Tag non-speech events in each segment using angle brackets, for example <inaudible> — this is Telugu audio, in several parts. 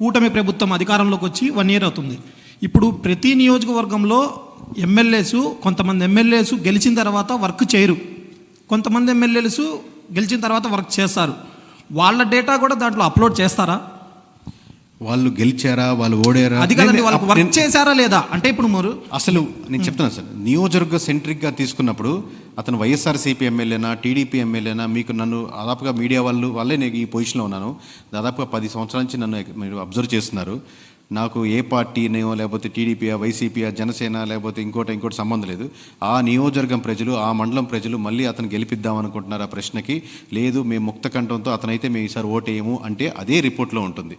కూటమి ప్రభుత్వం అధికారంలోకి వచ్చి వన్ ఇయర్ అవుతుంది. ఇప్పుడు ప్రతి నియోజకవర్గంలో ఎమ్మెల్యేస్ కొంతమంది ఎమ్మెల్యేస్ గెలిచిన తర్వాత వర్క్ చేయరు. కొంతమంది ఎమ్మెల్యేస్ గెలిచిన తర్వాత వర్క్ చేస్తారు. వాళ్ళ డేటా కూడా దాంట్లో అప్లోడ్ చేస్తారా? వాళ్ళు గెలిచారా వాళ్ళు ఓడారా? అది కాదండి వాళ్ళకి వర్క్ చేశారా లేదా? అంటే ఇప్పుడు మీరు అసలు నేను చెప్తున్నాను సార్ నియోజకవర్గ సెంట్రిక్గా తీసుకున్నప్పుడు అతను వైఎస్ఆర్సీపీ ఎమ్మెల్యేనా టీడీపీ ఎమ్మెల్యేనా మీకు నన్ను దాదాపుగా మీడియా వాళ్ళు వాళ్ళే నేను ఈ పొజిషన్లో ఉన్నాను. దాదాపుగా పది సంవత్సరాల నుంచి నన్ను మీరు అబ్జర్వ్ చేస్తున్నారు. నాకు ఏ పార్టీనేమో లేకపోతే టీడీపీయా వైసీపీయా జనసేన లేకపోతే ఇంకోటి ఇంకోటి సంబంధం లేదు. ఆ నియోజకవర్గం ప్రజలు ఆ మండలం ప్రజలు మళ్ళీ అతను గెలిపిద్దాం అనుకుంటున్నారు ఆ ప్రశ్నకి. లేదు మేము ముక్త కంఠంతో అతనైతే మేము ఈసారి ఓటేయము అంటే అదే రిపోర్ట్లో ఉంటుంది.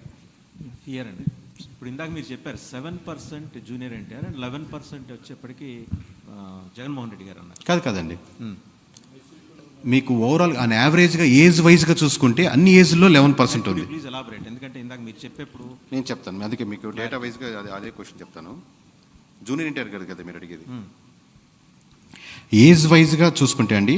హియర్ అండి ఇప్పుడు ఇందాక మీరు చెప్పారు seven percent junior NTR and eleven percent వచ్చేప్పటికి జగన్మోహన్ రెడ్డి గారు అన్నారు. కాదు కాదండి. మీకు ఓవరాల్ ఆన్ యావరేజ్గా ఏజ్ వైజ్గా చూసుకుంటే అన్ని ఏజ్లో లెవెన్ పర్సెంట్ ఉంది. ప్లీజ్ ఎలాబరేట్ ఎందుకంటే ఇందాక మీరు చెప్పేప్పుడు నేను చెప్తాను. అందుకే మీకు డేటా వైజ్గా అదే అదే క్వశ్చన్ చెప్తాను. జూనియర్ ఇంటర్ గారు కదా మీరు అడిగేది? ఏజ్ వైజ్గా చూసుకుంటే అండి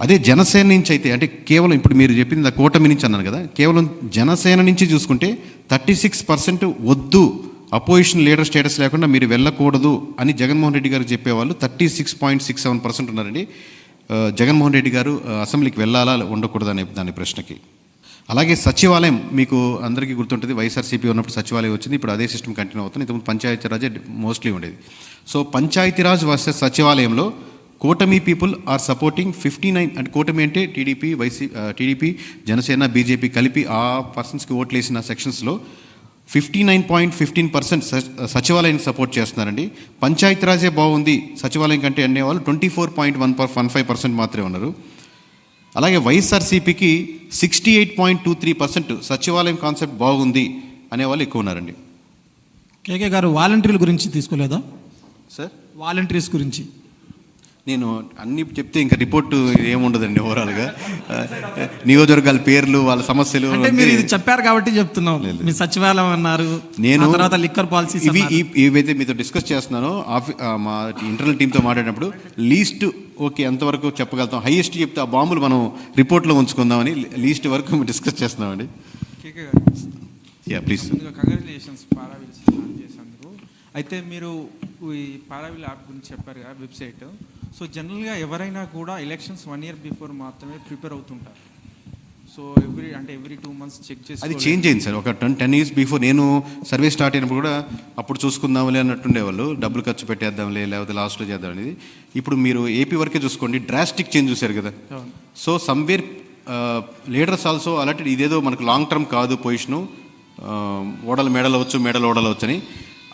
అదే జనసేన నుంచి అయితే అంటే కేవలం ఇప్పుడు మీరు చెప్పింది ఆ కూటమి నుంచి అన్నాను కదా కేవలం జనసేన నుంచి చూసుకుంటే థర్టీ సిక్స్ పర్సెంట్ వద్దు అపోజిషన్ లీడర్ స్టేటస్ లేకుండా మీరు వెళ్ళకూడదు అని జగన్మోహన్ రెడ్డి గారు చెప్పేవాళ్ళు thirty six point six seven percent ఉన్నారండి. జగన్మోహన్ రెడ్డి గారు అసెంబ్లీకి వెళ్ళాలా ఉండకూడదు అనే దాని ప్రశ్నకి. అలాగే సచివాలయం మీకు అందరికీ గుర్తుంటుంది వైఎస్ఆర్సీపీ ఉన్నప్పుడు సచివాలయం వచ్చింది ఇప్పుడు అదే సిస్టమ్ కంటిన్యూ అవుతుంది. ఇంతకుముందు పంచాయతీరాజే మోస్ట్లీ ఉండేది. సో పంచాయతీరాజ్ వర్సెస్ సచివాలయంలో కూటమి people are supporting fifty nine అంటే కూటమి అంటే TDP YC TDP Janasena BJP కలిపి ఆ పర్సన్స్కి ఓట్లు వేసిన సెక్షన్స్లో fifty nine point fifteen percent సచివాలయాన్ని సపోర్ట్ చేస్తున్నారండి. పంచాయతీరాజే బాగుంది సచివాలయం కంటే అనేవాళ్ళు twenty four point one per one five percent మాత్రమే ఉన్నారు. అలాగే వైఎస్ఆర్సీపీకి sixty eight point two three percent సచివాలయం కాన్సెప్ట్ బాగుంది అనేవాళ్ళు ఎక్కువ ఉన్నారండి. కేకే గారు వాలంటీర్ల గురించి తీసుకోలేదా? సార్? వాలంటీర్స్ గురించి. నేను అన్ని చెప్తే ఇంకా రిపోర్ట్ ఏముండదండి ఓవరాల్గా నియోజకవర్గాల పేర్లు వాళ్ళ సమస్యలు అంటే మీరు ఇది చెప్పారు కాబట్టి చెప్తున్నాం. మీ సచివాలయం అన్నారు నేను ఆ తర్వాత లిక్కర్ పాలసీస్ ఇవి ఈ- ఏవైతే మీతో డిస్కస్ చేస్తున్నానో ఆఫీ ఆ, మా ఇంటర్నల్ టీంతో మాట్లాడినప్పుడు లీస్ట్ ఓకే ఎంతవరకు చెప్పగలుగుతాం. హైయెస్ట్ చెప్తే ఆ బాంబులు మనం రిపోర్ట్లో ఉంచుకుందామని లీస్ట్ వరకు <laughs> డిస్కస్ చేస్తున్నామండి. కేకే గారు యా ప్లీజ్ కంగ్రాచులేషన్స్ పారావిల్ అయితే మీరు ఈ పారావిల్ యాప్ గురించి చెప్పారు కదా వెబ్సైట్. సో జనరల్గా ఎవరైనా కూడా ఎలక్షన్స్ వన్ ఇయర్ బిఫోర్ మాత్రమే ప్రిపేర్ అవుతుంటారు. సో ఎవ్రీ అంటే ఎవ్రీ టూ మంత్స్ చెక్ చేసి అది చేంజ్ అయింది సార్. ఒక టెన్ టెన్ ఇయర్స్ బిఫోర్ నేను సర్వే స్టార్ట్ అయినప్పుడు కూడా అప్పుడు చూసుకుందాంలే అన్నట్టుండేవాళ్ళు డబ్బులు ఖర్చు పెట్టేద్దాంలే లేకపోతే లాస్ట్లో చేద్దాం అనేది. ఇప్పుడు మీరు ఏపీ వరకే చూసుకోండి డ్రాస్టిక్ చేంజ్ చూశారు కదా. సో సమ్వేర్ లీడర్స్ ఆల్సో అలాంటి ఇదేదో మనకు లాంగ్ టర్మ్ కాదు పొజిషను ఓడలు మెడలు వచ్చు మెడలు ఓడలు అని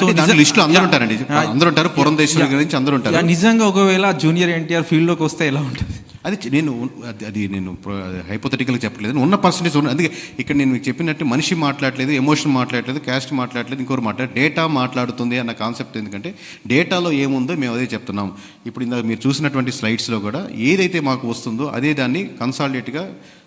అంటే దాంట్లో లిస్టులో అందరూ ఉంటారండి. అందరూ ఉంటారు పురంధేశ్వరి గురించి అందరూ ఉంటారు. నిజంగా ఒకవేళ జూనియర్ ఎన్టీఆర్ ఫీల్డ్లోకి వస్తే ఎలా ఉంటుంది? అది నేను అది నేను హైపోథెటికల్గా చెప్పట్లేదు. ఉన్న పర్సంటేజ్ ఉన్న అందుకే ఇక్కడ నేను మీకు చెప్పినట్టు మనిషి మాట్లాడలేదు ఎమోషన్ మాట్లాడలేదు క్యాస్ట్ మాట్లాడలేదు ఇంకోరు మాట్లాడలేదు డేటా మాట్లాడుతుంది అన్న కాన్సెప్ట్ ఎందుకంటే డేటాలో ఏముందో మేము అదే చెప్తున్నాం. ఇప్పుడు ఇందాక మీరు చూసినటువంటి స్లైడ్స్లో కూడా ఏదైతే మాకు వస్తుందో అదే దాన్ని కన్సాలిడేట్గా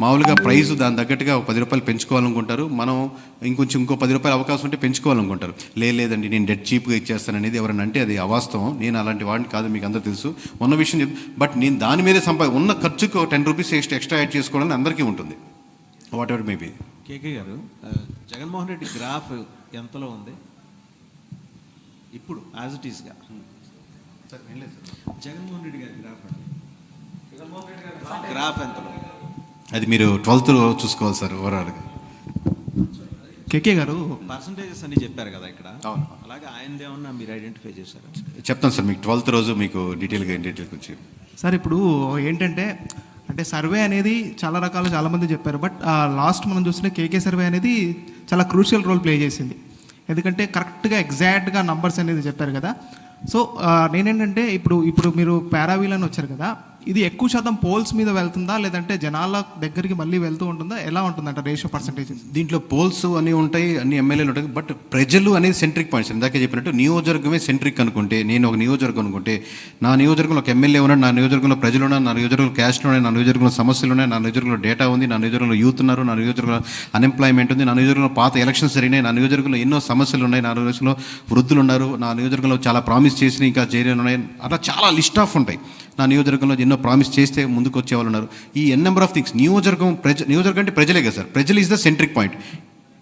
మామూలుగా ప్రైస్ దాని తగ్గట్టుగా ఒక పది రూపాయలు పెంచుకోవాలనుకుంటారు. మనం ఇంకొంచెం ఇంకో పది రూపాయలు అవకాశం ఉంటే పెంచుకోవాలనుకుంటారు. "లే, లేదండి నేను డెడ్ చీప్గా ఇచ్చేస్తాను అనేది ఎవరైనా అంటే అది అవాస్తవం. నేను అలాంటి వాడిని కాదు మీకు అందరూ తెలుసు. ఉన్న విషయం బట్ నేను దాని మీదే సంపా ఉన్న ఖర్చుకు ten rupees extra extra add చేసుకోవడానికి అందరికీ ఉంటుంది. వాట్ ఎవర్ మేబీ కేకే గారు జగన్మోహన్ రెడ్డి గ్రాఫ్ ఎంతలో ఉంది? ఇప్పుడు యాజ్ ఇట్ ఈస్గా జగన్మోహన్ రెడ్డి గారి గ్రాఫ్ అండి. జగన్మోహన్ రెడ్డి గారి గ్రాఫ్ ఎంతలో? అది మీరు ట్వెల్త్లో చూసుకోవాలి సార్ ఓవరాల్గా కేకే గారు పర్సంటేజెస్ అన్ని చెప్పారు కదా ఇక్కడ. అవును. అలాగే ఆయనదేమన్నా మీరు ఐడెంటిఫై చేశారు? చెప్తాను సార్ మీకు ట్వెల్త్ రోజు మీకు డీటెయిల్గా డీటెయిల్ వచ్చి సార్ ఇప్పుడు ఏంటంటే అంటే సర్వే అనేది చాలా రకాలు చాలామంది చెప్పారు బట్ లాస్ట్ మనం చూసిన కేకే సర్వే అనేది చాలా క్రూషియల్ రోల్ ప్లే చేసింది. ఎందుకంటే కరెక్ట్గా ఎగ్జాక్ట్గా నంబర్స్ అనేది చెప్పారు కదా. సో నేనేంటంటే ఇప్పుడు ఇప్పుడు మీరు పారావీల్ అని వచ్చారు కదా ఇది ఎక్కువ శాతం పోల్స్ మీద వెళ్తుందా లేదంటే జనాల దగ్గరికి మళ్ళీ వెళ్తూ ఉంటుందా ఎలా ఉంటుందంట రేషియో పర్సంటేజ్ దీంట్లో పోల్స్ అన్నీ ఉంటాయి అన్ని ఎమ్మెల్యేలు ఉంటాయి బట్ ప్రజలు అనేది సెంట్రిక్ పాయింట్స్ ఇందాకే చెప్పినట్టు నియోజకవర్గమే సెంట్రిక్ అనుకుంటే నేను ఒక నియోజకవర్గం అనుకుంటే నా నియోజకవర్గంలో ఒక ఎమ్మెల్యే ఉన్నాడు నా నియోజకవర్గంలో ప్రజలు ఉన్నారు నా నియోజకవర్గంలో క్యాస్ట్ ఉన్నాయి నా నియోజకవర్గంలో సమస్యలు ఉన్నాయి నా నియోజకవర్గంలో డేటా ఉంది నా నియోజకవర్గంలో యూత్ ఉన్నారు నా నియోజకవర్గంలో అన్ఎంప్లాయ్మెంట్ ఉంది నా నియోజకవర్గంలో పాత ఎలక్షన్స్ జరిగినాయి నా నియోజకవర్గంలో ఎన్నో సమస్యలు ఉన్నాయి నా నియోజకవర్గంలో వృద్ధులు ఉన్నారు నా నియోజకవర్గంలో చాలా ప్రామిస్ చేసిన ఇంకా చేయని ఉన్నాయి అట్లా చాలా లిస్ట్ ఆఫ్ ఉంటాయి నా నియోజకవర్గంలో ఎన్నో ప్రామిస్ చేస్తే ముందుకు వచ్చేవాళ్ళు ఉన్నారు ఈ ఎన్ నెంబర్ ఆఫ్ థింగ్స్ నియోజకవర్గం ప్రజ నియోజకవర్గం అంటే ప్రజలే కదా సార్. ప్రజలు ఇస్ ద సెంట్రిక్ పాయింట్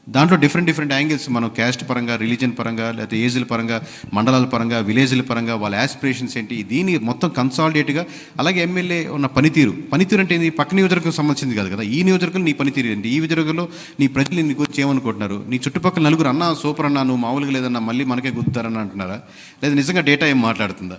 దాంట్లో డిఫరెంట్ డిఫరెంట్ యాంగిల్స్ మనం క్యాస్ట్ పరంగా రిలీజన్ పరంగా లేకపోతే ఏజ్ల పరంగా మండలాల పరంగా విలేజ్ల పరంగా వాళ్ళ ఆస్పిరేషన్స్ ఏంటి దీన్ని మొత్తం కన్సాలిడేట్గా అలాగే ఎమ్మెల్యే ఉన్న పనితీరు. పనితీరు అంటే ఇది పక్క నియోజకవర్గం సంబంధించింది కాదు కదా. ఈ నియోజకవర్గం నీ పనితీరు ఏంటి? ఈ నియోజకవర్గంలో నీ ప్రజలు నీకు వచ్చి ఏమనుకుంటున్నారు? నీ చుట్టుపక్కల నలుగురు అన్నా సూపర్ అన్నా నువ్వు మామూలుగా లేదన్నా మళ్ళీ మనకే గుద్దుతారని అంటున్నారా? లేదా నిజంగా డేటా ఏం మాట్లాడుతుందా?